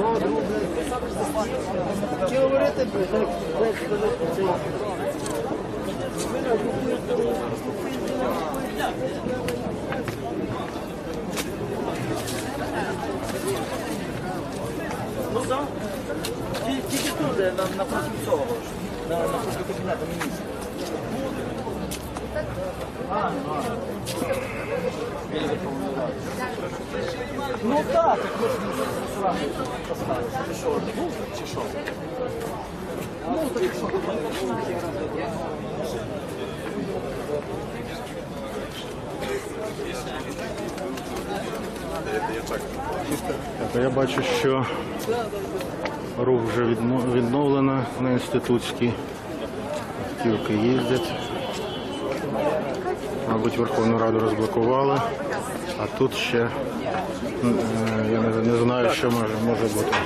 Ну так. Тільки тут, на, цього, на, на кабінету міністрів. Ну так, так ми ж сразу поставили. Чи що, був, чи що? Ну, так що? Так, я бачу, що рух вже відновлено на інститутській. Автівки їздять. Мабуть, Верховну Раду розблокували, а тут ще е, я не, не знаю, що може, може бути.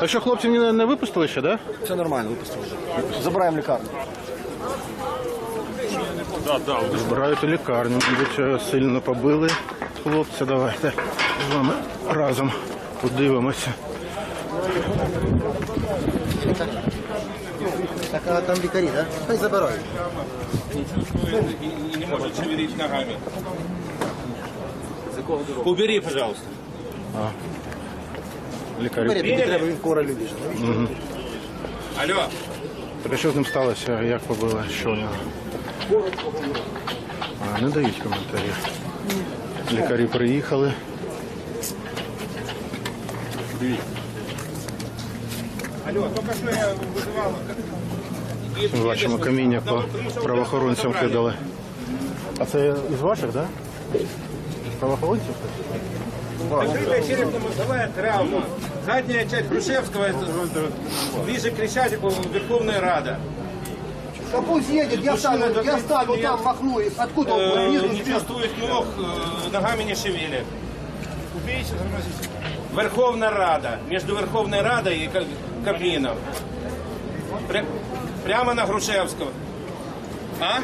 А що хлопців не, не випустили ще. Да? Все нормально, випустили. Забираємо лікарню. Да, Збирають у лікарню, мабуть, е, сильно побили хлопця. Давайте з вами разом подивимося. Так, а там лікарі, так? Хай забирають. не может шевелить ногами. Убери, пожалуйста. Лікарі. Тобі треба, він кора любить. Алло, Так а що з ним сталося? Як побили? Що у нього? А, не дають коментарів. Лікарі приїхали. алло, только что я вызывал. Ми бачимо каміння по правоохоронцям кидали. А це із ваших, так? Да? Правоохоронців? Открытая черепно-мозговая травма. Задняя часть Грушевского, это ближе к Крещатику, Верховная Рада. Да пусть едет, я Мужчина стану, я до стану 30 там, лет. махну, и откуда он Э, внизу не сверху? чувствует ног, э, ногами не шевелит. Верховная Рада. Между Верховной Радой и Ка- Кабмином. Пря- прямо на Грушевского. А?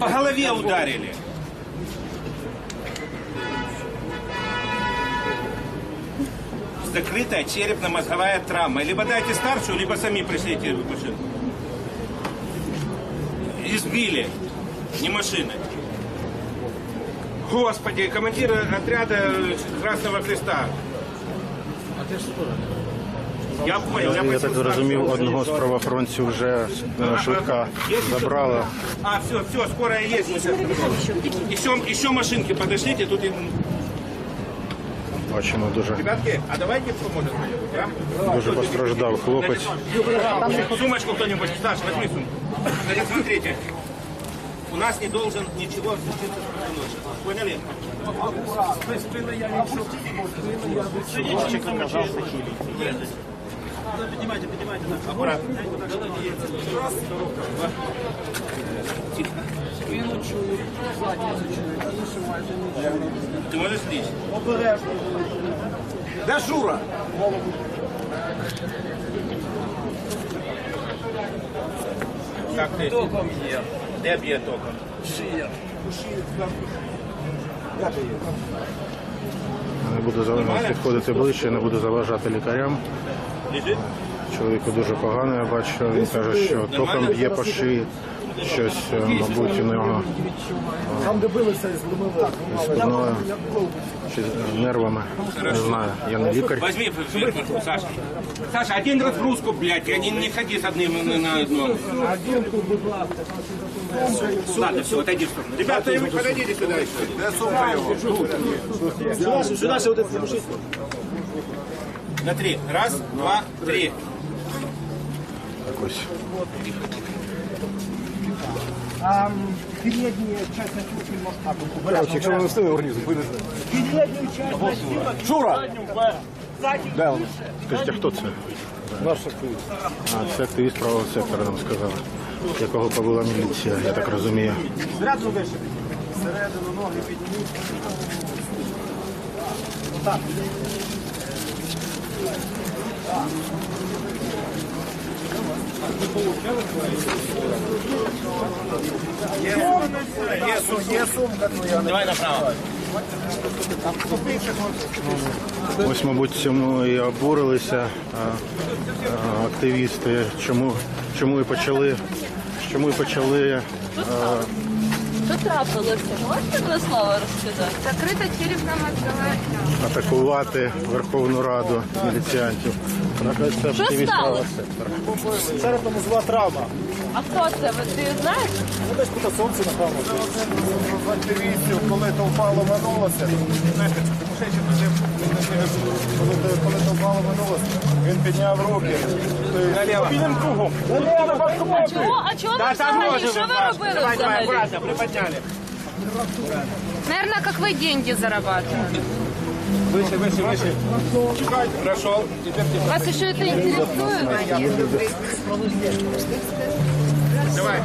По голове ударили. Закрытая черепно-мозговая травма. Либо дайте старшую, либо сами пришлите в машину. Избили. Не машины. Господи, командир отряда Красного Креста. Я понял, я Я так зрозумів, одного з правоохоронців вже е, швидка забрала. А, все, все, скорая есть. мы сейчас Еще, еще машинки подошлите, тут и... Бачимо дуже, Ребятки, а давайте поможем. Да? дуже постраждав хлопець. Сумочку кто-нибудь, Саш, возьми сумку. Значит, смотрите, у нас не должен ничего случиться с Поняли? Поднимайте, поднимайте. Аккуратно. Ты можешь лечь? Да, Шура? Как ты? Током є. Де б'є током? Не буду за- підходити ближче, не буду заважати лікарям. Чоловіку дуже погано, я бачу. Він каже, що током б'є по шиї. Щось, е, мабуть, у нього Там, де билися, зломили. спиною чи з нервами. Не знаю, я не лікар. Возьми вверху, Саша. Саша, один разгрузку, блядь, я не, не ходи с одним на, на одном. Ладно, все, отойди в сторону. Ребята, подойдите сюда еще. Где сумка его? Сюди, сюди, ще один мужик. На три. Раз, два, три. Ось. А передняя часть носилки может... Якщо ви не встигли організм, винесли. Переднюю часть носилок... Шура! Де вони? Скажіть, а хто це? Наш активіст. А, це активіст правого сектора нам сказали, якого побила міліція, я так розумію. Зряду вище. Середину ноги підніміть. Отак. Є сумка, твоя. Давай направо. Ось, мабуть, цьому і обурилися активісти, чому, чому і почали, чому і почали трапилося? Можете два слова розказати? Закрита черепно-мозговая атакувати Верховну Раду міліціантів. Що сталося? Черепно-мозгова травма. А хто це? Ви ти знаєш? Ну, десь тут сонце, напевно. З активістів, коли толпа ломанулася, знаєте, Тимошенко дуже, коли, коли толпа ломанулася, він підняв руки. Наліво. Підемо кругом. Наліво, А чого? А чого ви взагалі? Що ви робили Давай, давай, взагалі? аккуратно, приподняли. Наверное, как вы деньги зарабатываете. Выше, выше, выше. Прошел. Теперь ты. Вас еще это интересует? Давай.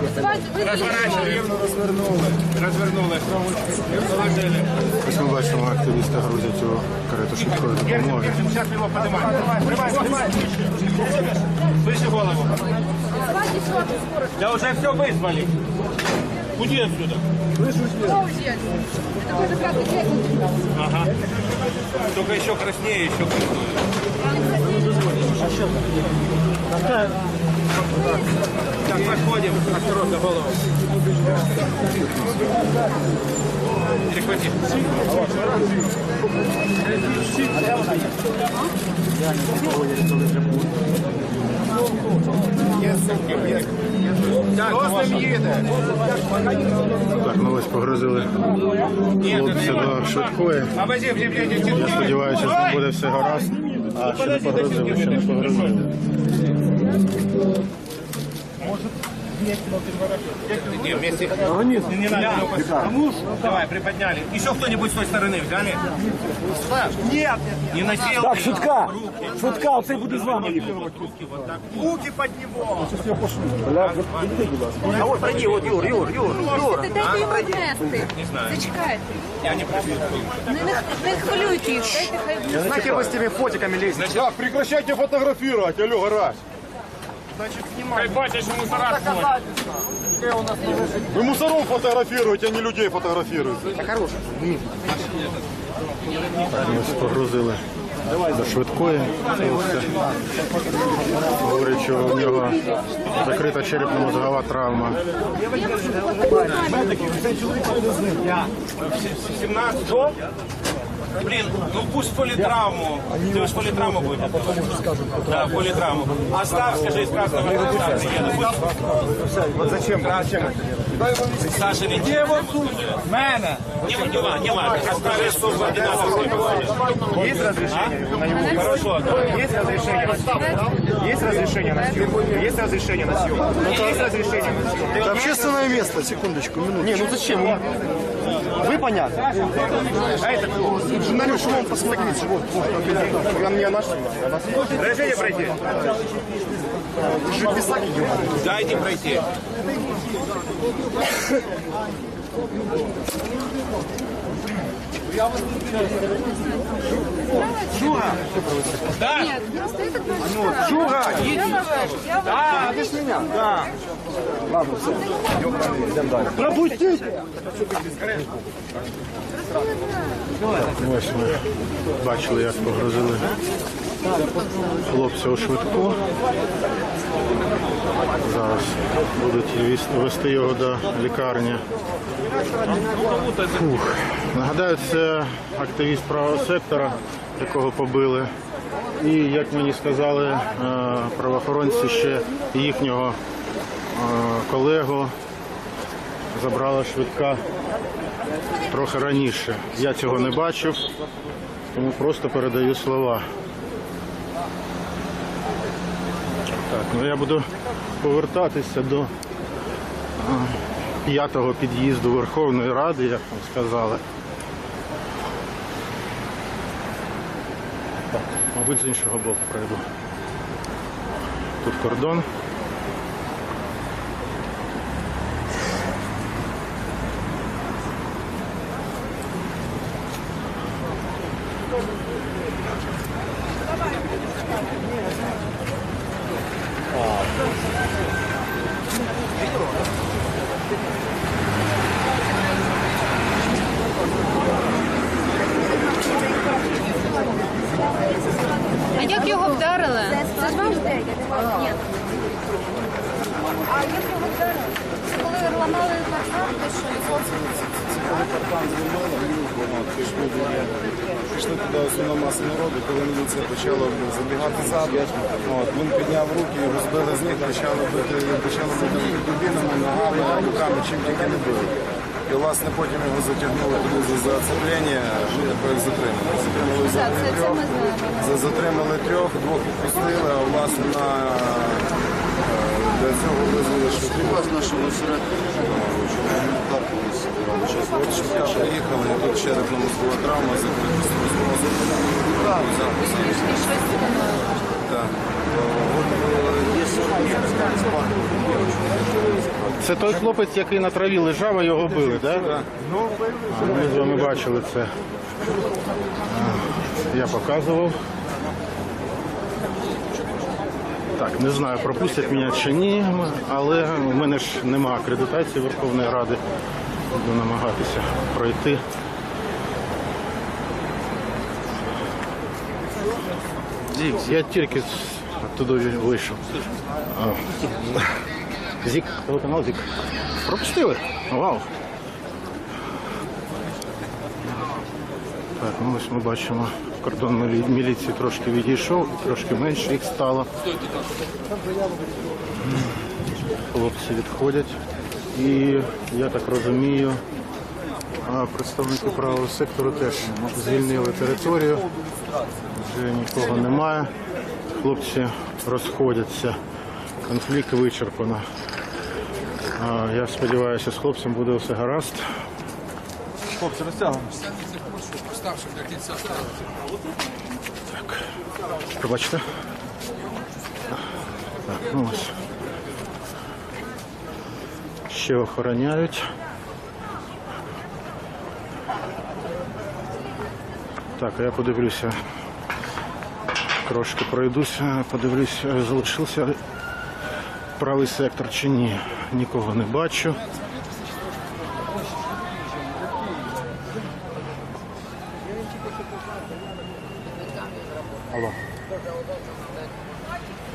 Вы Разворачивали. Развернули. Развернули. Положили. Ось ми бачимо, активісти грузять у карету швидкої допомоги. Сейчас его поднимаем. Давай, давай, давай. Выше голову. Да уже все вызвали. Уйди отсюда. Ага. Только еще краснее, еще краснее. Так, подходим. Осторожно, голову. Перехвати. Так, хто з ним їде? Так, ну ось погрузили хлопця до швидкої. Я сподіваюся, що буде все гаразд. А ще не погрузили, ще не погрузили. Где вместе? Не, не надо. Давай, приподняли. Еще кто-нибудь с той стороны взяли? Нет. Не насел. Так, шутка. Шутка, оцей буде з вами. Руки подниму. А от пройди, от Юр, Юр, Юр. Ти дайте йому нести. Зачекайте. Я не прошу. Не, не, не хвилюйте їх, дайте хай буде. Знаете, вы с теми фотиками лезете. Так, прекращайте фотографировать, алло, гараж. Вы мусоров фотографируете, а не людей фотографируете. Ось погрузили до швидкої хлопця. Говорять, що в нього закрита черепно-мозгова травма. 17. Блин, ну пусть политравму. Ты уж политравму будет. Да, политравму. Оставь, скажи, из красного красного приеду. Вот зачем? Зачем? Саша, ведь где его Мэна. Не, не, ва- не важно. Оставь службу Есть разрешение на его? Хорошо, да. Есть разрешение на съемку? Есть разрешение на съемку? Есть разрешение на съемку? Есть разрешение на съемку? Это общественное место, секундочку, минуту. Не, ну зачем? Вы понятно. А это кто? Журналист, вон, посмотрите, вот, вот, Он меня нашел. Разрешение пройти? же писак. Дайте пройти. Нет, просто Я вас- я вас- без меня. Да. Ладно, все. Идем дальше. Пропустите! Ось ми бачили, як погрузили хлопця у швидку. Зараз будуть вести його до лікарні. Фух. Нагадаю, це активіст правого сектора, якого побили. І, як мені сказали, е, правоохоронці ще їхнього е, колегу забрала швидка трохи раніше. Я цього не бачив, тому просто передаю слова. Так, ну я буду повертатися до п'ятого під'їзду Верховної Ради, як вам сказали. Мабуть, з іншого боку пройду. Тут кордон. А як його вдарили? Це ж вам здається? Ні. А як його вдарили? Це коли ламали паркан, то що Паркан зробили, воно пішли туди. Пішли туди основна маса народу, коли міліція почала забігати. От, він підняв руки, його збили з ніг, почали бити, почали бити дубінами, ногами, руками, чим тільки не били. І власне потім його затягнули туди за зацеплення, ну тепер затримали. Затримали за трьох, за затримали трьох, двох відпустили, а власне на е, для цього визвали швидку. Власне, що ви От швидка приїхали, тут черепно-мозкова травма, закрита струсмозу. Так. Це той хлопець, який на траві лежав, а його били, так? Ми з вами бачили це. Я показував. Так, не знаю, пропустять мене чи ні, але в мене ж немає акредитації Верховної Ради. Буду намагатися пройти. Я тільки туди вийшов. Зік, телеканал Зік. Пропустили? Вау. Так, ну ось ми бачимо, кордон міліції трошки відійшов, трошки менше їх стало. Хлопці відходять. І я так розумію, представники правого сектору теж звільнили територію. Вже нікого немає. Хлопці розходяться. Конфлікт вичерпано. Я сподіваюся, з хлопцем буде все гаразд. Хлопці, розтягуємося. Пробачте. Так, ну ось. Ще охороняють. Так, а я подивлюся. Трошки пройдуся, подивлюся, залишився правий сектор чи ні. Нікого не бачу. Алло.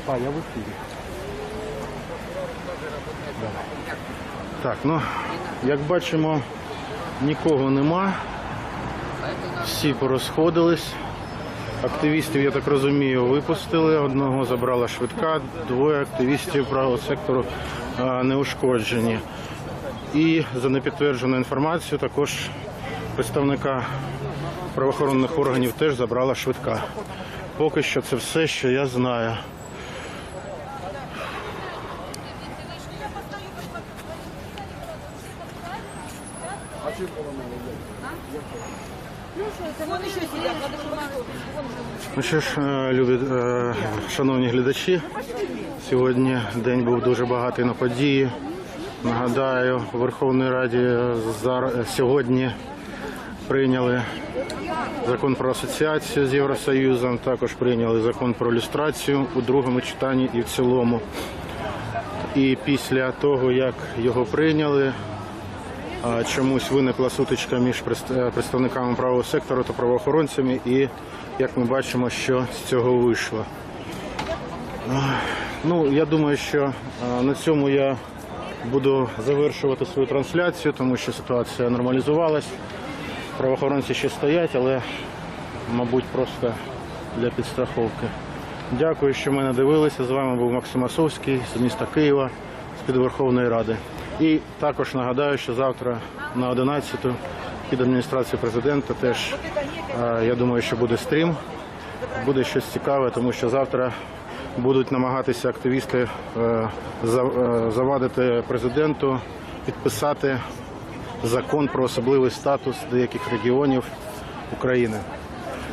А, я в ефірі. Так, ну, як бачимо, нікого нема. Всі порозходились. Активістів, я так розумію, випустили. Одного забрала швидка, двоє активістів правого сектору а, не ушкоджені. І за непідтверджену інформацію також представника правоохоронних органів теж забрала швидка. Поки що це все, що я знаю. Ну що ж, е, любі, е, шановні глядачі, сьогодні день був дуже багатий на події. Нагадаю, у Верховній Раді сьогодні прийняли закон про асоціацію з Євросоюзом, також прийняли закон про люстрацію у другому читанні і в цілому. І після того, як його прийняли, чомусь виникла сутичка між представниками правого сектору та правоохоронцями, і як ми бачимо, що з цього вийшло. Ну, я думаю, що на цьому я буду завершувати свою трансляцію, тому що ситуація нормалізувалась. Правоохоронці ще стоять, але, мабуть, просто для підстраховки. Дякую, що мене дивилися. З вами був Максим Асовський з міста Києва, з-під Верховної Ради. І також нагадаю, що завтра на 11 під адміністрацією президента теж, е, я думаю, що буде стрім. Буде щось цікаве, тому що завтра будуть намагатися активісти е, е, завадити президенту підписати закон про особливий статус деяких регіонів України.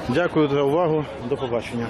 Дякую за увагу. До побачення.